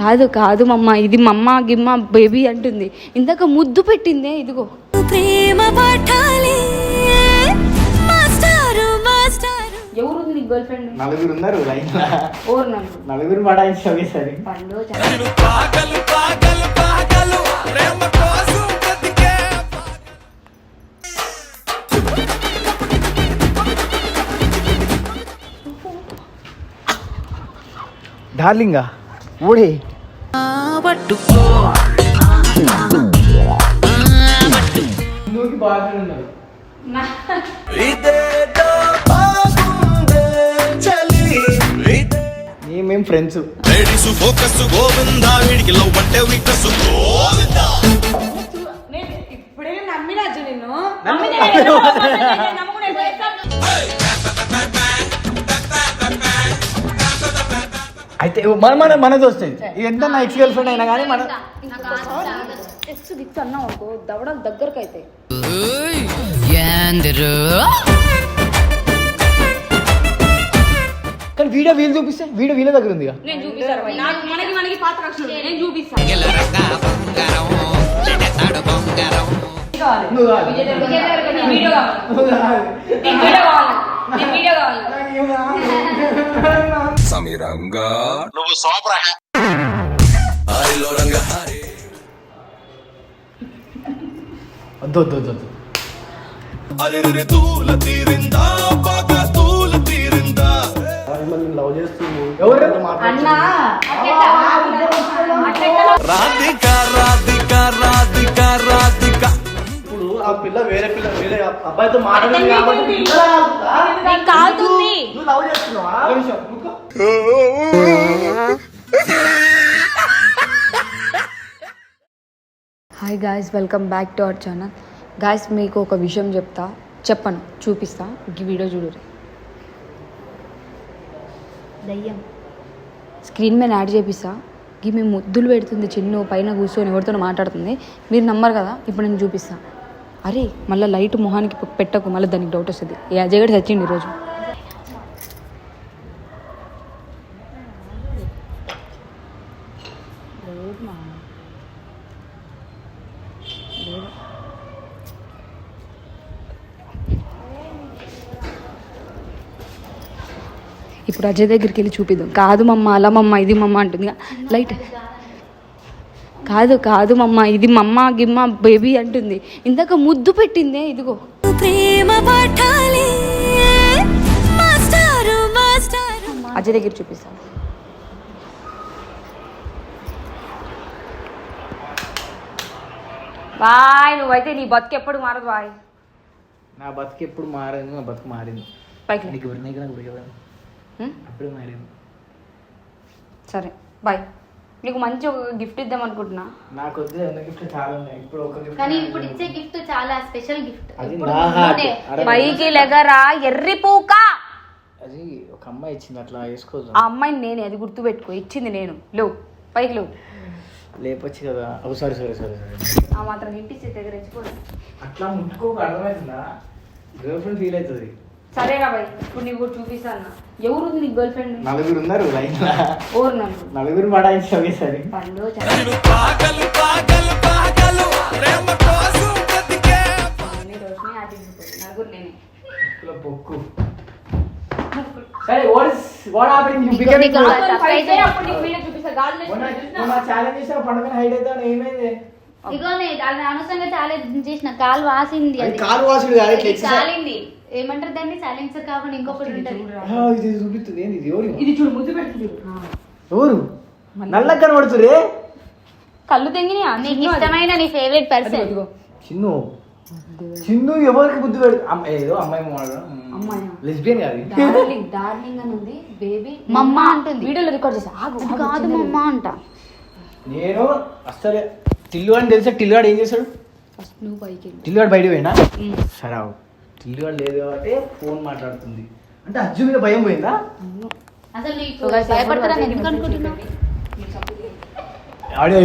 కాదు కాదు మమ్మ ఇది మమ్మ గిమ్మ బేబీ అంటుంది. ఇందాక ముద్దు పెట్టిందే ఇదిగో. ప్రేమ పాఠాలే. మాస్టారు మాస్టారు. ఎవరు నీ గర్ల్ ఫ్రెండ్? నలుగురు ఉన్నారు లైన్ ఓరు నన్ను నలుగురు? పడాయించి ఒకేసారి. పండు డార్లింగా? ఉన్నారు మేము ఫ్రెండ్స్. లేడీసు ఫోకస్ గోవిందా వీడికి లవ్ అంటే వీక్నెస్ గోవిందా ఇప్పుడే నమ్మినా. నిన్ను అయితే మన మన మనది వస్తుంది. ఇది ఎంత నా ఎక్స్ గర్ల్ ఫ్రెండ్ అయినా కానీ మన ఎక్స్ గిక్స్ అన్నావు అనుకో దవడలు దగ్గరకు అయితే కానీ వీడియో వీలు చూపిస్తే వీడియో వీళ్ళ దగ్గర ఉంది నేను చూపిస్తాను భయ్. నాకు మనకి మనకి పాత రక్షణ నేను చూపిస్తాను. సమీరంగా నువ్వు సూపర్ వద్దు వద్దు వద్దు వద్దు అరే తూల తీరిందా బాగా తూల తీరిందా లవ్ చేస్తుంది ఎవరు అన్నా ఆ పిల్ల వేరే పిల్ల వేరే అబ్బాయితో మాట్లాడింది కాబట్టి నువ్వు లవ్ చేస్తున్నావా. Hi guys welcome back to our channel guys మీకు ఒక విషయం చెప్తా చెప్పను చూపిస్తా. ఈ వీడియో చూడరు దయ్యం. స్క్రీన్ మీద యాడ్ చేపిస్తా. మేము ముద్దులు పెడుతుంది చిన్ను పైన కూర్చొని ఎవరితో మాట్లాడుతుంది. మీరు నమ్మరు కదా ఇప్పుడు నేను చూపిస్తా. అరే మళ్ళీ లైట్ మొహానికి పెట్టకు మళ్ళీ దానికి డౌట్ వస్తుంది. ఏ అజయ్ గడి చచ్చిండు ఈరోజు ఇప్పుడు అజయ్ దగ్గరికి వెళ్ళి చూపిద్దాం. కాదు మమ్మ అలా మమ్మ ఇది మమ్మ అంటుంది. లైట్ కాదు కాదు మమ్మ ఇది మమ్మ గిమ్మ బేబీ అంటుంది. ఇందాక ముద్దు పెట్టిందే ఇదిగో. ప్రేమ పాఠాలే. మాస్టారు మాస్టారు. అజయ్ దగ్గర చూపిస్తాను బాయ్ నువ్వైతే నీ బతుకు ఎప్పుడు మారదు బాయ్. నా బతుకు ఎప్పుడు మారింది నా బతుకు మారింది. పైకి. నీకు ఎవరు నీకు నాకు ఎవరు హ్మ్? అప్పుడే మారింది. సరే బాయ్. నీకు మంచి ఒక గిఫ్ట్ ఇద్దాం అనుకుంటున్నా? నాకు వద్దు ఎన్ని గిఫ్ట్ చాలా ఉన్నాయి. ఇప్పుడు ఒక గిఫ్ట్ కానీ ఇప్పుడు ఇచ్చే గిఫ్ట్ చాలా స్పెషల్ గిఫ్ట్ అది నా హార్ట్ పైకి లెగరా ఎర్రి పూక! అది ఒక అమ్మాయి ఇచ్చింది అట్లా వేసుకోదు. ఆ అమ్మాయిని నేనే అది గుర్తు పెట్టుకో ఇచ్చింది నేను. లేవు పైకి లేవు లేపొచ్చు కదా. Oh sorry sorry sorry sorry ఆ మాత్రం ఇంటి దగ్గర ఇచ్చిపోదు అట్లా ముట్టుకోక అర్థమవుతుందా? గర్ల్ ఫ్రెండ్ ఫీల్ అవుతుంది. సరేరా బాయ్ ఇప్పుడు నీకు చూపిస్తాను ఎవరు ఉంది నీ గర్ల్ ఫ్రెండ్ నలుగురు ఉన్నారు లైన్ ఓరు నలుగురు? పడాయించి ఒకేసారి పండు పాగలు పాగలు పాగలు. ప్రేమ కోసం బ్రతికే రోషిని ఆటించుకోదు నలుగురు నేనే పొక్కు సరే వాట్ హ్యాపెనింగ్ యు బికమ్ అప్పుడు నీకు వీడియో చూపిస్తా గాలి మొన్న ఛాలెంజ్ చేసిన పండుగ హైట్ అయితే ఏమైంది? ఇగోనే దాని అనవసరంగా ఛాలెంజ్ చేసిన. కాలు వాసింది అది కాలు ఎక్సర్సైజ్ కాలింది ఏమంటారు దాన్ని? సైలెన్సర్ కాకుండా ఇంకొకటి ఉంటది. ఇది చూపిస్తుంది. ఏంది ఇది? ఎవరు ఇది చూడు ముద్దు పెడుతుంది ఎవరు? నల్లగా కనబడుతురే కళ్ళు తెంగిని నీకు ఇష్టమైన నీ ఫేవరెట్ పర్సన్ చిన్ను? చిన్ను ఎవరికి బుద్ధి పెడు ఏదో అమ్మాయి అమ్మాయి. లెస్బియన్ కాదు. డార్లింగ్ డార్లింగ్ అని ఉంది. బేబీ మమ్మ అంటుంది. వీడియోలో రికార్డ్ చేసా. ఆగు కాదు. మమ్మ అంట. నేను అసలు టిల్లుగాడు తెలుసా టిల్లుగాడు ఏం చేశాడు నువ్వు పైకి. టిల్లుగాడు బయట పోయినా సరే ఆగు. టిల్లుగాడు లేదు కాబట్టి ఫోన్ మాట్లాడుతుంది. అంటే అజ్జు మీద భయం పోయిందా? అసలు అనుకుంటున్నావు? ఆడియో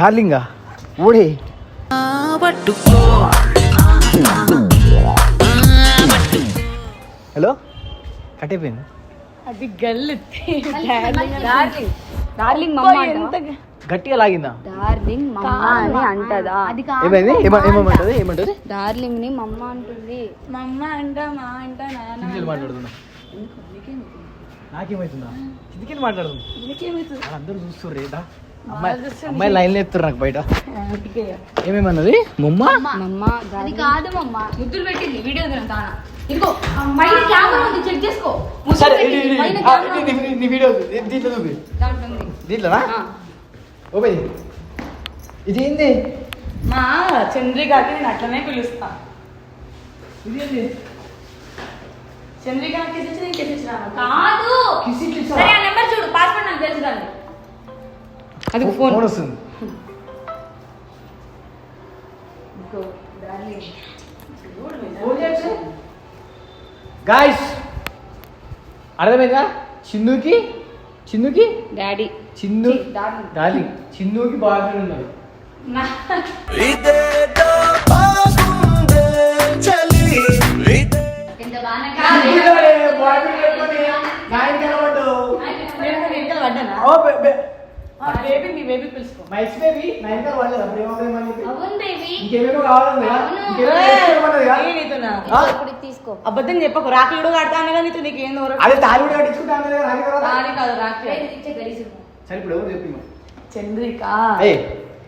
డార్లింగా? ఊడి. హలో? కట్టయిపోయింది అది గల్లు డార్లింగ్. డార్లింగ్ మమ్మ అంట గట్టిగా లాగిందా? డార్లింగ్ మమ్మ అని అంటదా? అది ఏమైంది? ఏమ- ఏమమంటది? ఏమంటది? డార్లింగ్ని మమ్మ అంటుంది. మమ్మ అంట మా అంట నాన్న మాట్లాడుతున్నా. నాకేమవుతుందా కిందికి మాట్లాడుతున్నా. అందరూ చూస్తుర్రు రేదా అమ్మాయి లైన్లో ఎత్తురు నాకు బయట. ఏమేమన్నది? ముమ్మ? మమ్మ అది కాదు మమ్మ. ముద్దులు పెట్టింది. వీడియో దిన తానా ఇదిగో పైన కెమెరా ఉంది. చెక్ చేసుకో. సరే. నీ వీడియో దీంట్లో చూపి దాంట్లో ఉంది. దీంట్లోనా? ఓపెన్ ఇది ఏంది? మా చంద్రికకి నేను అట్లనే పిలుస్తా. ఇది ఏంది? నేను కాదు. కిసి కిసి సరే ఆ నెంబర్ చూడు. పాస్వర్డ్ నాకు తెలుసు కానీ అది ఫోన్. వస్తుంది గాయస్ అర్థమైందా? చిందుకి చిందుకి డాడీ చిందు డార్లింగ్. ఎంత బాగా నేను పడ్డానా బేబీ నీ బేబీ పిలుచుకో. మైక్స్ బేబీ నైన్ కాల్ వాళ్ళదా ప్రేమ ప్రేమ అని చెప్పి అవును బేబీ ఇంకేమేమో కావాలని అవును. ఇంకేమేమో చేసుకోమన్నది కదా? ఏ నీతోనా? ఆ? ఇప్పుడు తీసుకో. అబద్ధం చెప్పకు. రాఖీ కూడా కడతాను కదా నీతో నీకు ఏం దూరం అదే తాలి కూడా కట్టించుకుంటాను కదా రాని తర్వాత? రాఖీ కాదు రాఖీ. ఇచ్చే గలీసు సరే ఇప్పుడు ఎవరు చెప్పి చంద్రిక.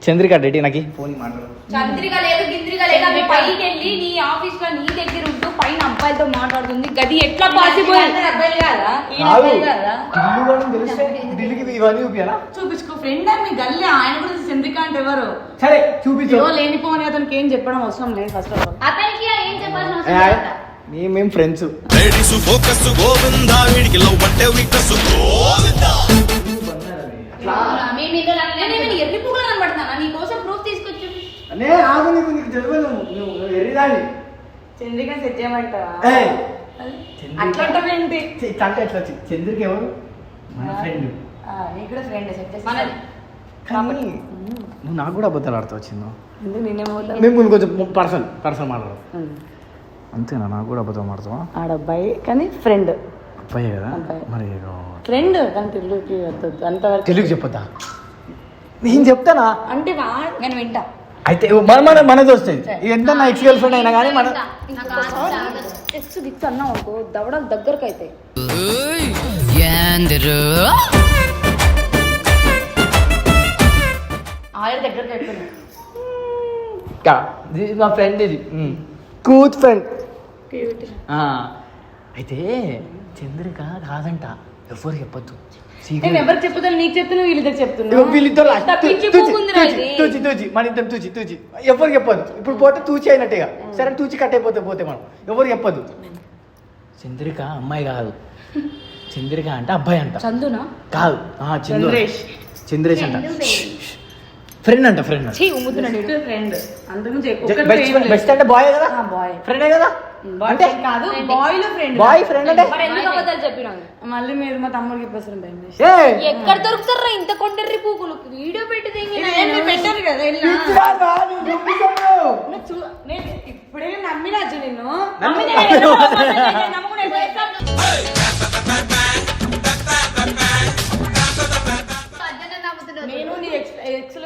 చంద్రిక రెడ్డి నాకు? ఫోన్ మాట్లాడు. చంద్రిక లేదు గింద్రిక లేదు ఆమె పైకి వెళ్ళి నీ ఆఫీస్లో నీ దగ్గర ఉంటూ పైన అబ్బాయితో మాట్లాడుతుంది. గది ఎట్లా పాసిబుల్ అబ్బాయిలు కాదా? కూడా చూపించుకో ఫ్రెండ్ అని మీ గల్లీ ఆయన గురించి చంద్రిక అంటే ఎవరు? సరే చూపించు. లేనిపోని అతనికి ఏం చెప్పడం అవసరం లేదు ఫస్ట్ ఆఫ్ ఆల్ అతనికి ఏం చెప్పాల్సిన అవసరం మేము ఫ్రెండ్స్ లేడీసు ఫోకస్ గోవిందా వీడికి లవ్ అంటే వీక్నెస్. గోవిందా! అవునా? మేము ఇందులో అనలే. నేను ఎర్రి పువ్వులు కనబడుతున్నా నీ కోసం ప్రూఫ్ తీసుకొచ్చి నే ఆగు నీకు నీకు తెలియదు నువ్వు ఎర్రిదాన్ని. చంద్రిక సెట్ చేయమంటావా? అట్లా అంటావేంటి చి- అంటే ఎట్లా వచ్చి చంద్రిక ఎవరు? మన ఫ్రెండ్ ఆ, నీకు కూడా ఫ్రెండ్ సెట్ చేసి కానీ నువ్వు నాకు కూడా అబద్ధాలు ఆడుతూ వచ్చిందో? మేము కొంచెం పర్సనల్ పర్సనల్ మాట్లాడు అంతేనా? నాకు కూడా అబద్ధం ఆడుతావా? ఆడబ్బాయి కానీ ఫ్రెండ్ అబ్బాయి కదా? అబ్బాయి. మరి ఫ్రెండ్ కానీ తెలుగుకి అంతవరకు. తెలుగు చెప్పొద్దా? నేను చెప్తానా? అంటే నేను వింటా. అయితే మన మన మనది వస్తుంది. ఎంత నా ఎక్స్ గర్ల్ ఫ్రెండ్ అయినా కానీ మన. ఎక్స్ గిక్స్ అనుకో దవడలు దగ్గరకు అయితే ఆవిడ దగ్గరికి ఇది మా ఫ్రెండ్ ఇది. కూత్ ఫ్రెండ్ అయితే చంద్రిక కాదంట ఎవరు చెప్పొద్దు. నేను ఎవరికి చెప్తాను నీకు చెప్తున్నా వీళ్ళిద్దరు చెప్తున్నా వీళ్ళిద్దరు ఇంత పిచ్చి పూకుందిరా ఇది. తూచి తూచి మన ఇద్దరు తూచి తూచి. ఎవరు చెప్పదు ఇప్పుడు పోతే తూచి అయినట్టుగా సరే తూచి కట్ అయిపోతే పోతే మనం. ఎవరు చెప్పదు చంద్రిక అమ్మాయి కాదు. చంద్రిక అంటే అబ్బాయి అంట. చందునా? కాదు. చంద్రేష్. చంద్రేష్ అంట? ఫ్రెండ్ అంట ఫ్రెండ్ బెస్ట్ ఫ్రెండ్ అంటే బాయ్ కదా? బాయ్ ఫ్రెండే కదా? బాయ్ అంటే కాదు బాయ్లో ఫ్రెండ్ బాయ్ ఫ్రెండ్ అంటే మరి ఎందుకు అబద్ధాలు చెప్పినావు మళ్ళీ మీరు మా తమ్ముడికి చెప్పేస్తారు భయం వేసి. ఎక్కడ దొరుకుతారా ఇంత కొండర్రి పూకులు? వీడియో పెట్టి పెట్టారు కదా నేను ఇప్పుడే నమ్మినా అజ్జు నిన్ను. నమ్మినా?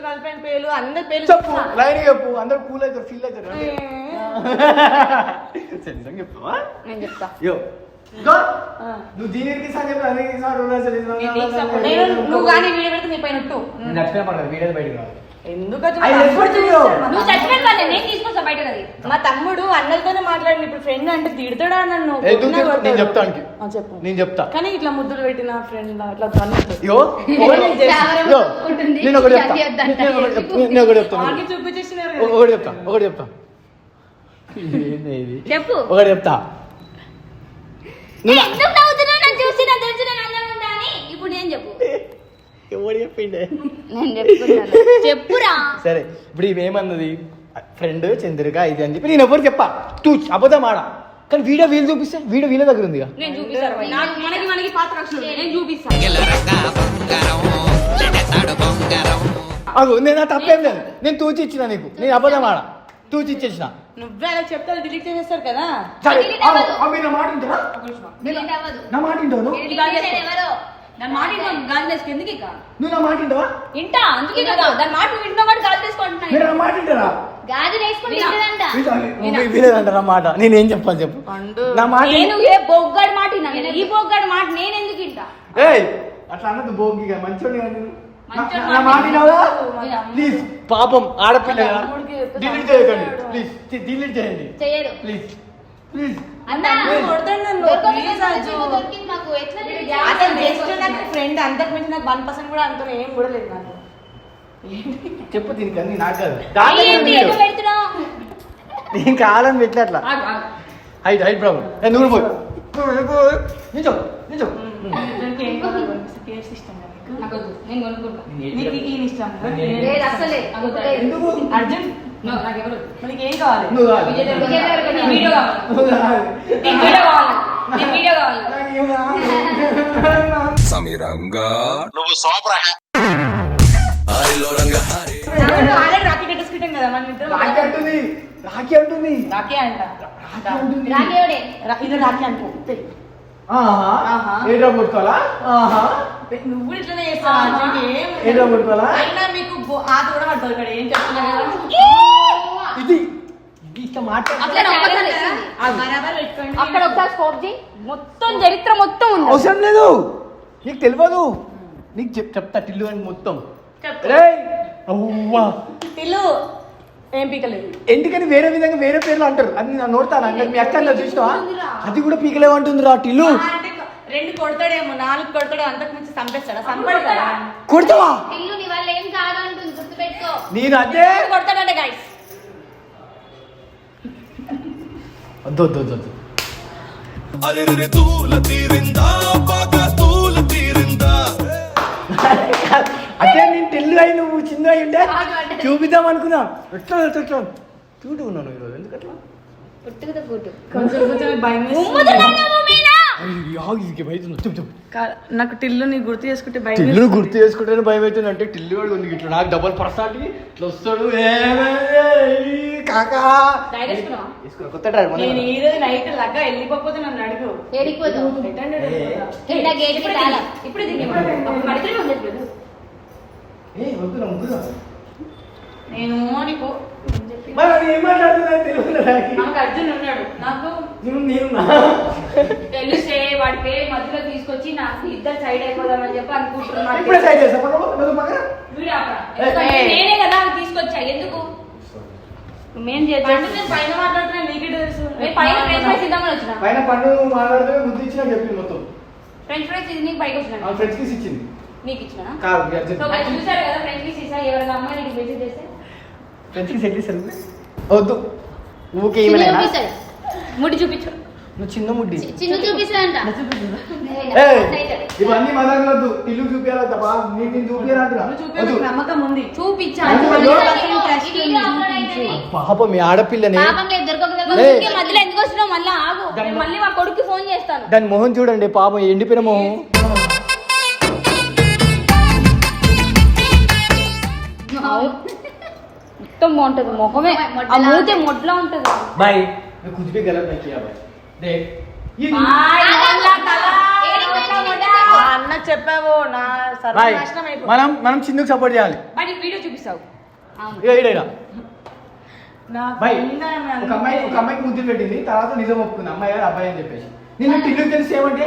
ఎక్స్ గర్ల్ ఫ్రెండ్ పేర్లు అందరి పేర్లు చెప్పు లైన్ చెప్పు అందరు కూల్ అవుతారు ఫీల్ అవుతారు సరే, నిజంగా చెప్తావా? నేను చెప్తా. యో. గో. నువ్వు దీనికి సార్ నువ్వు కానీ వీడియో పెడితే నీ పైన. నచ్చినా పడదు వీడియో బయటకు రావాలి. ఎందుకు అజ్జు? I మా respect తమ్ముడు you. చూస్తాడు. మా నువ్వు చచ్చిపోయిన వాళ్ళే నేను తీసుకొస్తా బయట అది మా తమ్ముడు అన్నలతోనే మాట్లాడి ఇప్పుడు ఫ్రెండ్ అంటే తిడతాడా నన్ను ఏ, నువ్వు కొట్టినా తిట్టు, కొడతాడు. నేను చెప్తా ఆనికి. ఆ, చెప్పు నేను చెప్తా కానీ ఇట్లా ముద్దులు పెట్టిన ఫ్రెండ్ అట్లా అన్నట్టు యో యో, ఉంటుంది. నేను ఒకటి చెప్తా. నేను ఒకటి చెప్తా. నేను ఒకటి చెప్తా ఆగి చూపించేసినారు ఒక- ఒకటి చెప్తా ఒకటి చెప్తా ఏంది ఇది? చెప్పు ఒకటి చెప్తా ఎందుకు నాకు చూసి నాకు తెలిసి నేను అందంగా ఉందా అని ఇప్పుడు నేను చెప్పు ఎవడు చెప్పిండే చెప్పురా. సరే ఇప్పుడు ఇవి ఏమన్నది? ఫ్రెండ్ చంద్రిక ఇది అని చెప్పి. నేను ఎవరు చెప్పా? తూ అబద్ధం ఆడ? కానీ వీడియో వీలు చూపిస్తే వీడియో వీళ్ళ దగ్గర ఉంది నేను చూపిస్తాను బాయ్. నాకు మనకి మనకి పాత రక్షణ నేను చూపిస్తాను. అగో నేను నా తప్పేం లేదు. నేను తూచి ఇచ్చిన నీకు. నేను అబద్ధం ఆడ? తూచి ఇచ్చేసిన. నువ్వే అలా డిలీట్ చేసేస్తారు కదా. నా. నా మాట దాని మాట వింటాం గాలి వేసుకో ఎందుకు ఇక? నువ్వు నా మాట వింటావా? వింటా అందుకే కదా. దాని మాట నువ్వు వింటున్నావు కాబట్టి గాలి మీరు వేసుకుంటున్నా నా మాట వింటారా గాజులు వేసుకుని తింటుందంట వినాలి. వినదంట నా మాట? నేను ఏం చెప్పాలి చెప్పు. నా మాట నేను ఏ బొగ్గాడి మాట ఈ బొగ్గాడి మాట నేను ఎందుకు వింటా? ఏయ్ అట్లా అన్నది మంచోడి. నా- మాట వినవా. ప్లీజ్. పాపం ఆడపిల్ల కదా. డిలీట్ చేయకండి. ప్లీజ్. డిలీట్ చేయండి. ప్లీజ్. ప్లీజ్. అన్నా. కొడతాను నన్ను దొరకదు, నాకు ఎట్లా అతను నాకు ఫ్రెండ్ అంతకు మించి నాకు వన్ పర్సెంట్ కూడా అంత ఏం కూడా లేదు నాకు. చెప్పు దీనికి అన్ని నాకు కాదు. నేను కావాలని పెట్టలే అట్లా. హైట్ హైట్ ప్రాబ్లం నువ్వు పోయి. నిజం ఏం కావాలి? అర్జున్. మనకి ఏం వీడియో వీడియో కావాలి. సమీరంగా. నువ్వు సోపరా హరిలో రంగ హరి ఆల్రెడీ రాఖీ కట్టేసుకుంటాం కదా మన రాఖీ అంటుంది. రాఖీ అంటుంది. రాఖీ అంట. రాఖీ రాఖీ ఆహా. ఏంట్రా కొట్టుకోవాలా నువ్వు ఇట్లనే చేస్తావు? కొట్టుకోవాలా అయినా మీకు ఆత కూడా పడుతుంది ఇక్కడ ఏం చెప్తున్నా ఇది. ఇట్లా అక్కడ ఒకసారి స్కోప్ చేయి. మొత్తం చరిత్ర మొత్తం ఉంది. అవసరం లేదు. నీకు తెలియదు. నీకు చెప్ చెప్తా టిల్లు అని మొత్తం. చెప్పు. రేయ్! అవ్వా. పిల్లు ఏం పీకలేదు. ఎందుకని వేరే విధంగా వేరే పేర్లు అంటారు? అది నా నోడతాను అంటే మీ అక్క అన్న చూసినావా? అది కూడా పీకలేమంటుంది రా టిల్లు రెండు కొడతాడేమో నాలుగు కొడతాడు అంతకు మించి చంపేస్తాడా చంపడు కదా కొడతావా? ఇల్లు నీ వల్ల ఏం కాదు అంటుంది గుర్తుపెట్టుకో. నేను అదే కొడతాడంటే గైస్ వద్దు వద్దు వద్దు వద్దు అరే తూల తీరిందా? బాగా తూల తీరిందా? అంటే నేను టెల్లు అయి నువ్వు చిన్న అయి ఉంటే చూపిద్దాం అనుకున్నా. ఎట్లా ఎట్లా చూడు ఉన్నాను ఈరోజు ఎందుకట్లా? భయం నాకు టిల్లు నీ గుర్తు చేసుకుంటే భయం టిల్లును గుర్తు చేసుకుంటే భయం అవుతుంది అంటే టిల్లు వాడు ఉంది. ఇట్లా నాకు డబల్ పర్సనాలిటీ ఇట్లా వస్తాడు. కాకా. కొత్త డ్రైవర్ మొన్న నేను ఈ రోజు నైట్ లగ్గా వెళ్ళిపోతే నన్ను అడుగు. ఇప్పుడే నేను నీకు మరి అది ఏం మాట్లాడుతున్నా తెలియదు నాకు. నాకు అర్జున్ ఉన్నాడు. నాకు నేను నేను నా తెలిసే వాడి పేరు మధ్యలో తీసుకొచ్చి నాకు ఇద్దరు సైడ్ అయిపోదామని చెప్పి అనుకుంటున్నాను ఇప్పుడే సైడ్ చేస్తా పక్కన పో, పక్కన. వీడు ఆపరా. ఎందుకంటే ఏయ్. నేనే కదా తీసుకొచ్చా? ఎందుకు? మేం చేద్దాం. నేను పైన మాట్లాడుతున్నా నీకే తెలుసు? నేను పైన ఫ్రెంచ్ ఫ్రైస్ ఇద్దామని వచ్చిన. పైన పండు మాట్లాడితే ముద్దు ఇచ్చిన చెప్పింది మొత్తం. ఫ్రెంచ్ ఫ్రైస్ ఇది నీకు పైకి ఆ వచ్చిన ఫ్రెండ్స్ ఇచ్చింది. నీకు ఇచ్చిన కాదు మీ చూసారు కదా ఫ్రెంచ్ ఫ్రైస్ ఇస్తా ఎవరైనా అమ్మాయి నీకు మెసేజ్ చేస్తే? ఫ్రెండ్స్ కిస్ ఎట్లా ఇస్తారు వద్దు. ఊకే ఏమైనా ముడి చూపించు. నువ్వు చిన్న ముడ్డి. చిన్న చూపిస్తాడంట. ఏయ్, ఇవన్నీ మదగలొద్దు ఇల్లు చూపించాలి తప్ప నీటిని చూపించాలంటున్నా నమ్మకం ఉంది. చూపించాను పాప మీ ఆడపిల్లని. పాపం లేదు దొరకక ఏయ్. ఊరికే మధ్యలో ఎందుకు వచ్చినావు మళ్ళీ ఆగు. దాన్ని నేను మళ్ళీ మా కొడుకు ఫోన్ చేస్తాను. దాని మొహం చూడండి పాపం ఎండిపోయిన మొహం. మొత్తం బాగుంటది ముఖమే ఆ మూతే మొడ్లా ఉంటది. బాయ్ मैं कुछ भी మా అన్న చెప్పావు నా సర్వనాశనం అయిపోయింది. మనం మనం చిందుకు సపోర్ట్ చేయాలి. వీడియో చూపిస్తావు. అవును. ఒక అమ్మాయి ఒక అమ్మాయికి ముద్దు పెట్టింది తర్వాత నిజం ఒప్పుకుంది. అమ్మాయి గారు అబ్బాయి అని చెప్పేసి. నిన్ను టిల్లు తెలిసి ఏమంటే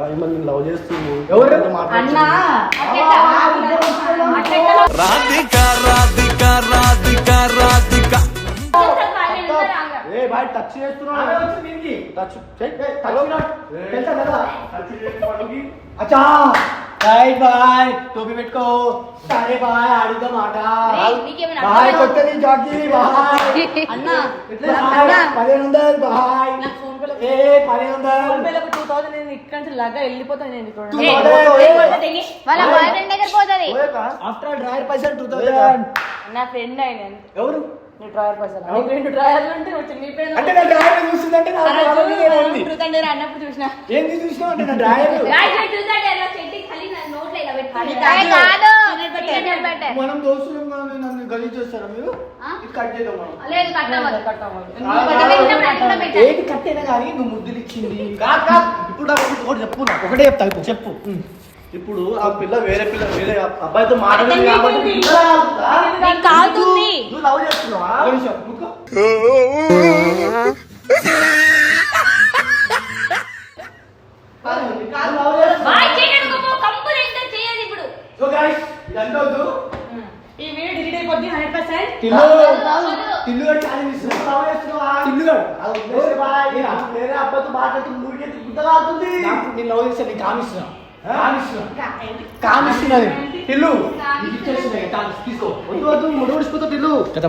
నేను లవ్? అన్న. రాధిక రాధిక రాధిక రాధిక. ఏ బాయ్ టచ్ చేస్తున్నావు. టచ్ చెయ్. టచ్ అచ్చా. Boy boy. టోపీ పెట్టుకో. సరే బాయ్ రేయ్, నీకేమైనా బాయ్? కొత్తది జాకీ బాయ్. అన్న పదిహేను వందలు బాయ్. ఏ పదిహేను వందలు. టూ థౌసండ్ నేను ఇక్కడ నుంచి లాగా వెళ్ళిపోతాను నేను ఇక్కడ Two ఏ, thousand. ఏ, ఏ, తెగి. వాళ్ళ బాయ్. ఫ్రెండ్ దగ్గర పోతుంది. ఆఫ్టర్ డ్రైవర్ పైసలు టూ థౌసండ్ నా ఫ్రెండ్ అయిన ఎవరు? నీ డ్రైవర్ పైసలు నీకు రెండు డ్రైవర్లు ఉంటే వచ్చి నీ పేరు అంటే నా డ్రైవర్ చూస్తుందంటే నా డ్రైవర్ మీద ఏముంది? అన్నప్పుడు చూసిన. ఏంది చూసినావు అంటే నా డ్రైవర్ రాయ్ రాయ్ చూసాడే అలా చెట్టి ఖాళీ నా నోట్లో ఇలా పెట్టుకొని. అది రాయ్ కాదు. కాదు. Peanut butter. మనం దోస్తులం కానీ నన్ను గలీజ్ చేస్తారా మీరు? ఇది కట్ చేద్దాం మనం. లేదు. ఏది కట్టేనా కానీ నువ్వు ముద్దులు ఇచ్చింది. కాదు కాదు ఇప్పుడు ఒకటి- చెప్పు నాకు. ఒకటే చెప్తా ఇప్పుడు చెప్పు. ఇప్పుడు ఆ పిల్ల వేరే పిల్ల వేరే అబ్బాయితో మాట్లాడింది అతనికి కాబట్టి ఇది- ఈ వీడియో డిలీట్ అయిపోద్ది హండ్రెడ్ పర్సెంట్ తిల్లు వద్దు. తిల్లు గారు ఛాలెంజ్ ఇస్తున్నా. లవ్ చేస్తున్నావా తిల్లు గారు అది వదిలేసే బాయ్. నేనా? వేరే అబ్బాయితో మాట్లాడుతున్న ఊరికే నాకు నేను లవ్ చేస్తే నీకు కామిస్తున్నా కామిస్తున్నా కామిస్తున్నది తిల్లు తీసుకో వద్దు వద్దు ముడి ఉడిసిపోతుంది ఇల్లు గత